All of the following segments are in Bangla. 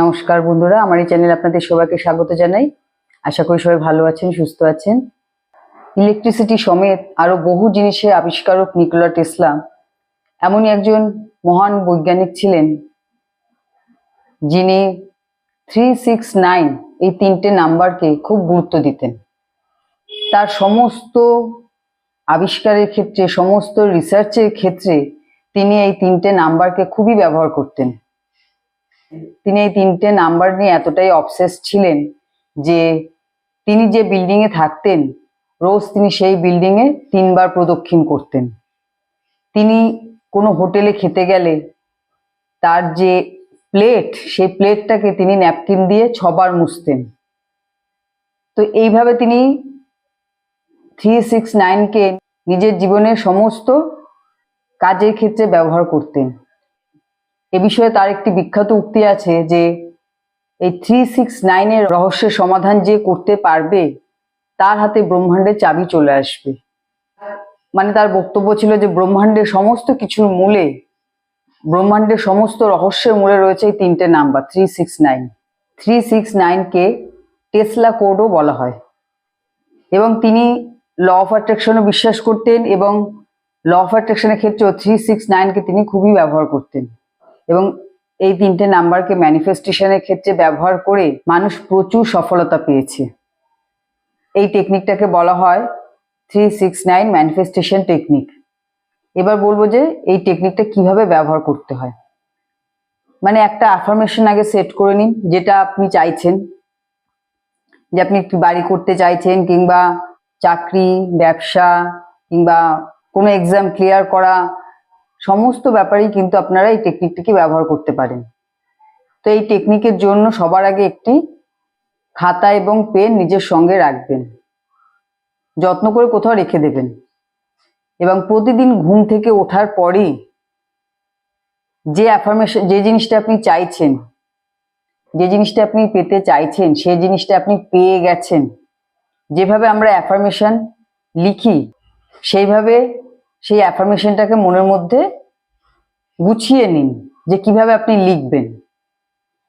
নমস্কার বন্ধুরা, আমার এই চ্যানেলে আপনাদের সবাইকে স্বাগত জানাই। আশা করি সবাই ভালো আছেন, সুস্থ আছেন। ইলেকট্রিসিটি সমেত আরও বহু জিনিসের আবিষ্কারক নিকোলা টেসলা। এমনই একজন মহান বৈজ্ঞানিক ছিলেন, যিনি থ্রি সিক্স নাইন, এই তিনটে নাম্বারকে খুব গুরুত্ব দিতেন। তার সমস্ত আবিষ্কারের ক্ষেত্রে, সমস্ত রিসার্চের ক্ষেত্রে তিনি এই তিনটে নাম্বারকে খুবই ব্যবহার করতেন। তিনি এই তিনটে নাম্বার নিয়ে এতটাই অবসেস ছিলেন যে তিনি যে বিল্ডিং এ থাকতেন, রোজ তিনি সেই বিল্ডিং এ তিনবার প্রদক্ষিণ করতেন। তিনি কোনো হোটেলে খেতে গেলে তার যে প্লেট সেই প্লেটটাকে তিনি ন্যাপকিন দিয়ে ছবার মুছতেন। তো এইভাবে তিনি থ্রি সিক্স নাইনকে নিজের জীবনের সমস্ত কাজের ক্ষেত্রে ব্যবহার করতেন। এ বিষয়ে তার একটি বিখ্যাত উক্তি আছে যে, এই থ্রি সিক্স নাইনের রহস্যের সমাধান যে করতে পারবে, তার হাতে ব্রহ্মাণ্ডের চাবি চলে আসবে। মানে তার বক্তব্য ছিল যে, ব্রহ্মাণ্ডের সমস্ত কিছুর মূলে, ব্রহ্মাণ্ডের সমস্ত রহস্যের মূলে রয়েছে এই তিনটে number three six nine three six নাইনকে Tesla কোডও বলা হয়। এবং তিনি ল অফ অ্যাট্রাকশনও বিশ্বাস করতেন এবং ল অফ অ্যাট্রাকশনের ক্ষেত্রেও থ্রি সিক্স নাইনকে তিনি খুবই ব্যবহার করতেন। এবং এই তিনটে নাম্বারকে ম্যানিফেস্টেশনের ক্ষেত্রে ব্যবহার করে মানুষ প্রচুর সফলতা পেয়েছে। এই টেকনিকটাকে বলা হয় three six nine manifestation technique এবার বলব যে এই টেকনিকটা কীভাবে ব্যবহার করতে হয়। মানে একটা অ্যাফার্মেশন আগে সেট করে নিন, যেটা আপনি চাইছেন। যে আপনি একটি বাড়ি করতে চাইছেন কিংবা চাকরি, ব্যবসা কিংবা কোনো এক্সাম ক্লিয়ার করা সমস্ত ব্যাপারেই কিন্তু আপনারা এই টেকনিকটিকে ব্যবহার করতে পারেন। তো এই টেকনিকের জন্য সবার আগে একটি খাতা এবং পেন নিজের সঙ্গে রাখবেন। যত্ন করে কোথাও রেখে দেবেন। এবং প্রতিদিন ঘুম থেকে ওঠার পরেই যে অ্যাফার্মেশন যে জিনিসটা আপনি চাইছেন, যে জিনিসটা আপনি পেতে চাইছেন সেই জিনিসটা আপনি পেয়ে গেছেন, যেভাবে আমরা অ্যাফার্মেশন লিখি, সেইভাবে সেই অ্যাফার্মেশনটাকে মনের মধ্যে গুছিয়ে নিন যে কীভাবে আপনি লিখবেন।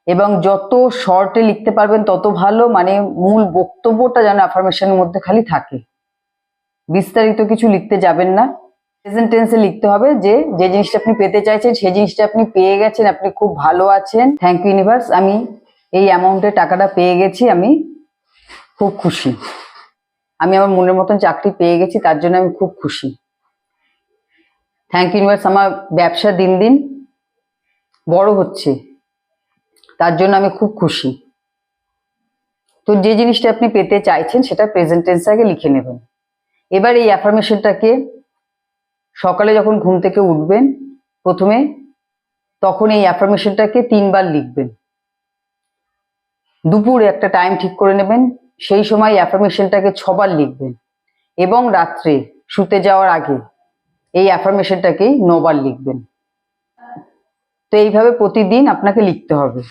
এবং যত শর্টে লিখতে পারবেন, তত ভালো মানে মূল বক্তব্যটা যেন অ্যাফার্মেশনের মধ্যে খালি থাকে। বিস্তারিত কিছু লিখতে যাবেন না। প্রেজেন্ট টেন্সে লিখতে হবে যে যে জিনিসটা আপনি পেতে চাইছেন, সেই জিনিসটা আপনি পেয়ে গেছেন, আপনি খুব ভালো আছেন। থ্যাংক ইউ ইউনিভার্স আমি এই অ্যামাউন্টের টাকাটা পেয়ে গেছি, আমি খুব খুশি। আমি আমার মনের মতন চাকরি পেয়ে গেছি, তার জন্য আমি খুব খুশি। থ্যাংক ইউ ইউনিভার্স আমার ব্যবসা দিন দিন বড় হচ্ছে। তার জন্য আমি খুব খুশি। তো যে জিনিসটা আপনি পেতে চাইছেন, সেটা প্রেজেন্ট টেন্স আগে লিখে নেবেন। এবার এই অ্যাফার্মেশনটাকে সকালে যখন ঘুম থেকে উঠবেন, প্রথমে তখন এই অ্যাফার্মেশনটাকে তিনবার লিখবেন। দুপুরে একটা টাইম ঠিক করে নেবেন, সেই সময় অ্যাফার্মেশনটাকে ছবার লিখবেন। এবং রাত্রে শুতে যাওয়ার আগে এই অ্যাফার্মেশনটাকেই নবার লিখবেন। তো এইভাবে প্রতিদিন আপনাকে লিখতে হবে।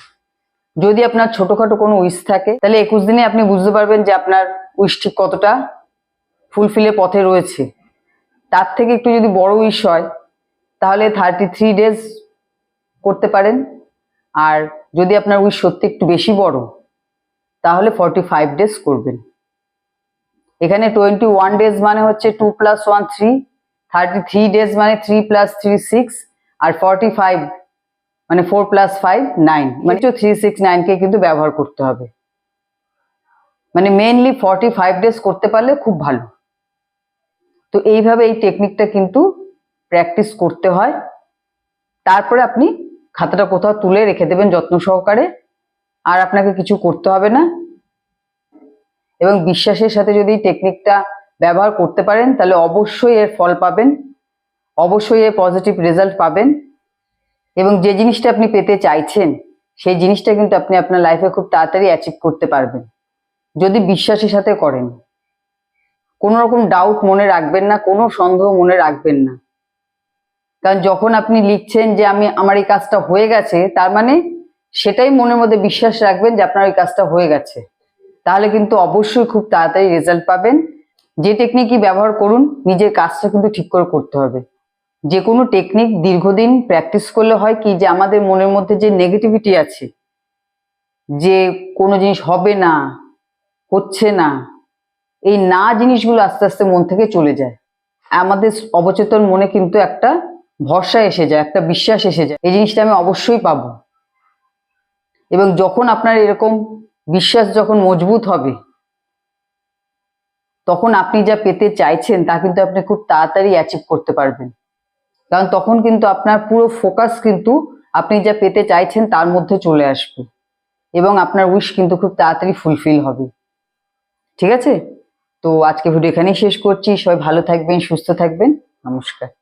যদি আপনার ছোটখাটো কোনো উইশ থাকে, তাহলে একুশ দিনে আপনি বুঝতে পারবেন যে আপনার উইশ ঠিক কতটা ফুলফিলের পথে রয়েছে। তার থেকে একটু যদি বড় উইশ হয়, তাহলে থার্টি থ্রি ডেজ করতে পারেন। আর যদি আপনার উইশ সত্যি একটু বেশি বড়, তাহলে ফর্টি ফাইভ ডেজ করবেন। এখানে টোয়েন্টি ওয়ান ডেজ মানে হচ্ছে two plus one three thirty three days মানে থ্রি প্লাস থ্রি সিক্স আর ফর্টি ফাইভ মানে ফোর প্লাস ফাইভ নাইন মানে থ্রি সিক্স নাইনকে কিন্তু ব্যবহার করতে হবে। মানে মেনলি ফর্টি ফাইভ ডেজ করতে পারলে খুব ভালো। তো এইভাবে এই টেকনিকটা কিন্তু প্র্যাকটিস করতে হয়। তারপরে আপনি খাতাটা কোথাও তুলে রেখে দেবেন যত্ন সহকারে, আর আপনাকে কিছু করতে হবে না। এবং বিশ্বাসের সাথে যদি টেকনিকটা ব্যবহার করতে পারেন, তাহলে অবশ্যই এর ফল পাবেন, অবশ্যই এর পজিটিভ রেজাল্ট পাবেন। এবং যে জিনিসটা আপনি পেতে চাইছেন, সেই জিনিসটা কিন্তু আপনি আপনার লাইফে খুব তাড়াতাড়ি অ্যাচিভ করতে পারবেন, যদি বিশ্বাসের সাথে করেন। কোনো রকম ডাউট মনে রাখবেন না, কোনো সন্দেহ মনে রাখবেন না। কারণ যখন আপনি লিখছেন যে আমি, আমার এই কাজটা হয়ে গেছে, তার মানে সেটাই মনের মধ্যে বিশ্বাস রাখবেন যে আপনার ওই কাজটা হয়ে গেছে। তাহলে কিন্তু অবশ্যই খুব তাড়াতাড়ি রেজাল্ট পাবেন। যে টেকনিকই ব্যবহার করুন, নিজের কাজটা কিন্তু ঠিক করে করতে হবে। যে কোনো টেকনিক দীর্ঘদিন প্র্যাকটিস করলে হয় কি যে, আমাদের মনের মধ্যে যে নেগেটিভিটি আছে, যে কোনো জিনিস হবে না, হচ্ছে না, এই না জিনিসগুলো আস্তে আস্তে মন থেকে চলে যায়। আমাদের অবচেতন মনে কিন্তু একটা ভরসা এসে যায়, একটা বিশ্বাস এসে যায়, এই জিনিসটা আমি অবশ্যই পাবো। এবং যখন আপনার এরকম বিশ্বাস যখন মজবুত হবে তখন আপনি যা পেতে চাইছেন, তা কিন্তু আপনি খুব তাড়াতাড়ি অ্যাচিভ করতে পারবেন। কারণ তখন কিন্তু আপনার পুরো ফোকাস কিন্তু আপনি যা পেতে চাইছেন, তার মধ্যে চলে আসবে। এবং আপনার উইশ কিন্তু খুব তাড়াতাড়ি ফুলফিল হবে। ঠিক আছে? তো আজকে ভিডিও এখানেই শেষ করছি। সবাই ভালো থাকবেন, সুস্থ থাকবেন। নমস্কার।